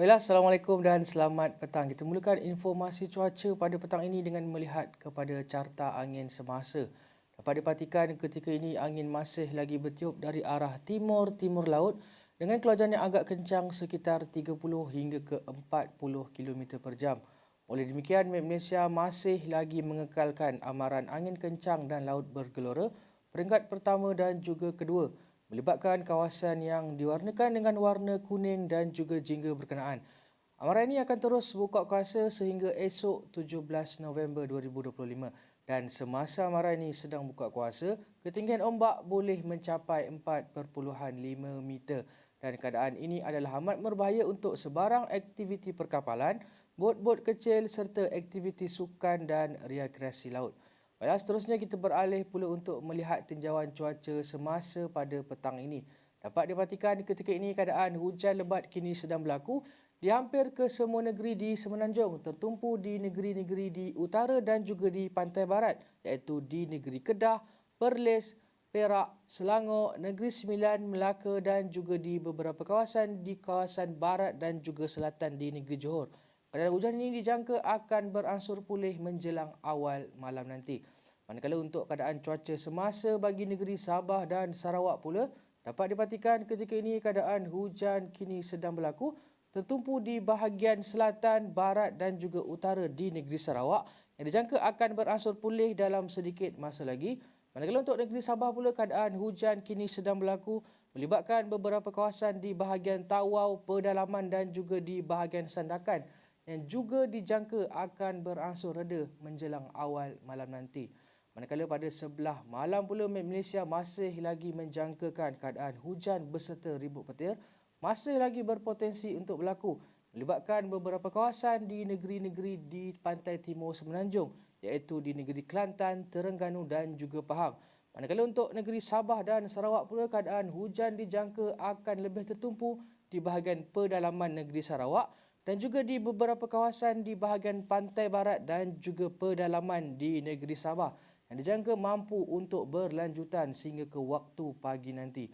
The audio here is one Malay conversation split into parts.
Baiklah, Assalamualaikum dan selamat petang. Kita mulakan informasi cuaca pada petang ini dengan melihat kepada carta angin semasa. Dapat diperhatikan ketika ini angin masih lagi bertiup dari arah timur-timur laut dengan kelajuan yang agak kencang sekitar 30 hingga ke 40 km per jam. Oleh demikian, Malaysia masih lagi mengekalkan amaran angin kencang dan laut bergelora peringkat pertama dan juga kedua melibatkan kawasan yang diwarnakan dengan warna kuning dan juga jingga berkenaan. Amaran ini akan terus buka kuasa sehingga esok 17 November 2025 dan semasa amaran ini sedang buka kuasa, ketinggian ombak boleh mencapai 4.5 meter dan keadaan ini adalah amat berbahaya untuk sebarang aktiviti perkapalan, bot-bot kecil serta aktiviti sukan dan rekreasi laut. Baiklah, seterusnya kita beralih pula untuk melihat tinjauan cuaca semasa pada petang ini. Dapat diperhatikan ketika ini keadaan hujan lebat kini sedang berlaku di hampir ke semua negeri di Semenanjung tertumpu di negeri-negeri di utara dan juga di pantai barat iaitu di negeri Kedah, Perlis, Perak, Selangor, Negeri Sembilan, Melaka dan juga di beberapa kawasan di kawasan barat dan juga selatan di negeri Johor. Keadaan hujan ini dijangka akan beransur pulih menjelang awal malam nanti. Manakala untuk keadaan cuaca semasa bagi negeri Sabah dan Sarawak pula, dapat diperhatikan ketika ini keadaan hujan kini sedang berlaku tertumpu di bahagian selatan, barat dan juga utara di negeri Sarawak yang dijangka akan beransur pulih dalam sedikit masa lagi. Manakala untuk negeri Sabah pula keadaan hujan kini sedang berlaku melibatkan beberapa kawasan di bahagian Tawau, Pedalaman dan juga di bahagian Sandakan yang juga dijangka akan beransur reda menjelang awal malam nanti. Manakala pada sebelah malam pula Malaysia masih lagi menjangkakan keadaan hujan beserta ribut petir masih lagi berpotensi untuk berlaku melibatkan beberapa kawasan di negeri-negeri di pantai timur Semenanjung iaitu di negeri Kelantan, Terengganu dan juga Pahang. Manakala untuk negeri Sabah dan Sarawak pula keadaan hujan dijangka akan lebih tertumpu di bahagian pedalaman negeri Sarawak dan juga di beberapa kawasan di bahagian pantai barat dan juga pedalaman di negeri Sabah yang dijangka mampu untuk berlanjutan sehingga ke waktu pagi nanti.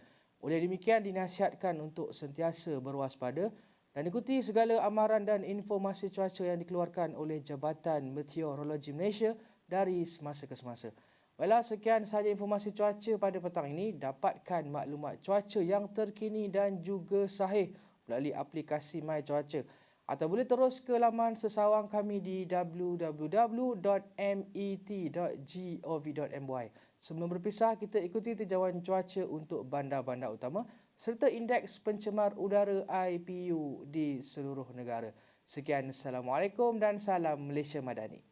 Oleh demikian dinasihatkan untuk sentiasa berwaspada dan ikuti segala amaran dan informasi cuaca yang dikeluarkan oleh Jabatan Meteorologi Malaysia dari semasa ke semasa. Baiklah, sekian sahaja informasi cuaca pada petang ini. Dapatkan maklumat cuaca yang terkini dan juga sahih melalui aplikasi My Cuaca atau boleh terus ke laman sesawang kami di www.met.gov.my. Sebelum berpisah, kita ikuti tinjauan cuaca untuk bandar-bandar utama serta indeks pencemar udara IPU di seluruh negara. Sekian, Assalamualaikum dan salam Malaysia Madani.